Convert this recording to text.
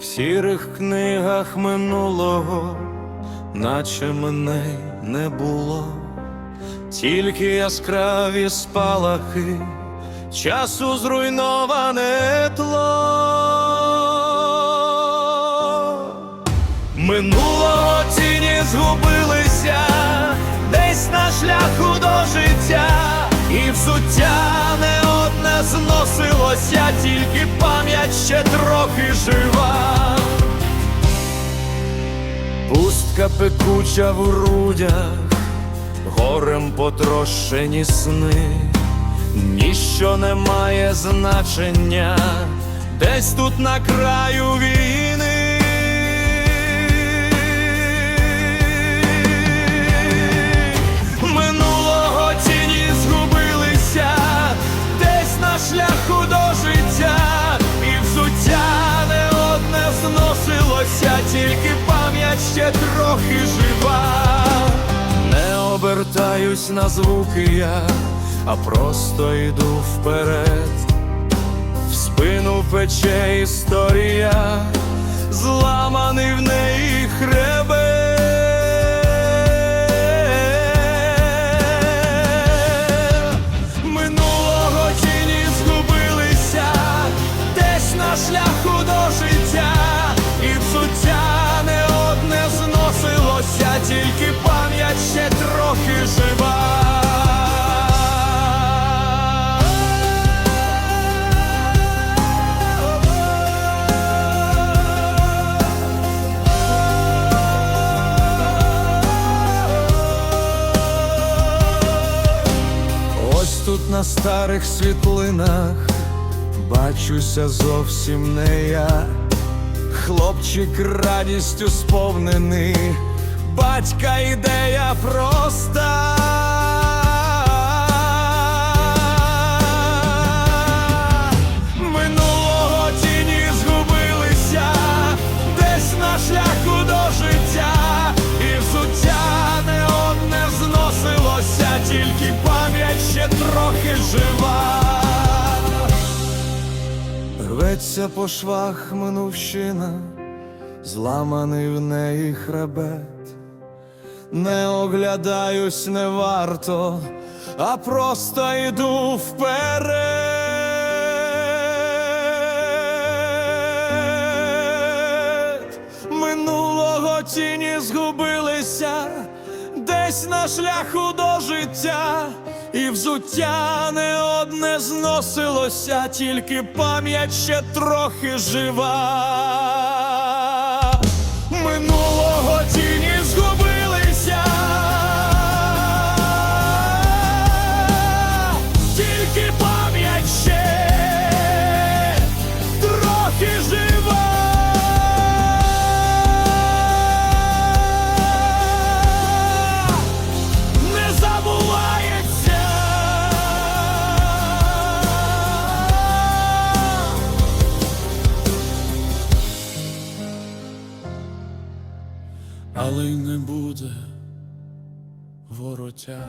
в сірих книгах минулого, наче мене не було, тільки яскраві спалахи, часу зруйноване тло. Минулого тіні згубилися десь на шляху до життя, зносилося, тільки пам'ять ще трохи жива. Пустка пекуча в грудях, горем потрощені сни, ніщо не має значення, десь тут на краю війни. Тільки пам'ять ще трохи жива. Не обертаюсь на звуки я, а просто йду вперед. В спину пече історія, тут на старих світлинах. Бачуся зовсім не я, хлопчик радістю сповнений, батька ідея проста. Рветься по швах минувщина, зламаний в неї хребет. Не оглядаюсь, не варто, а просто йду вперед. Минулого тіні згубилися, десь на шляху до життя, і взуття не одне зносилося, тільки пам'ять ще трохи жива. Але й не буде вороття.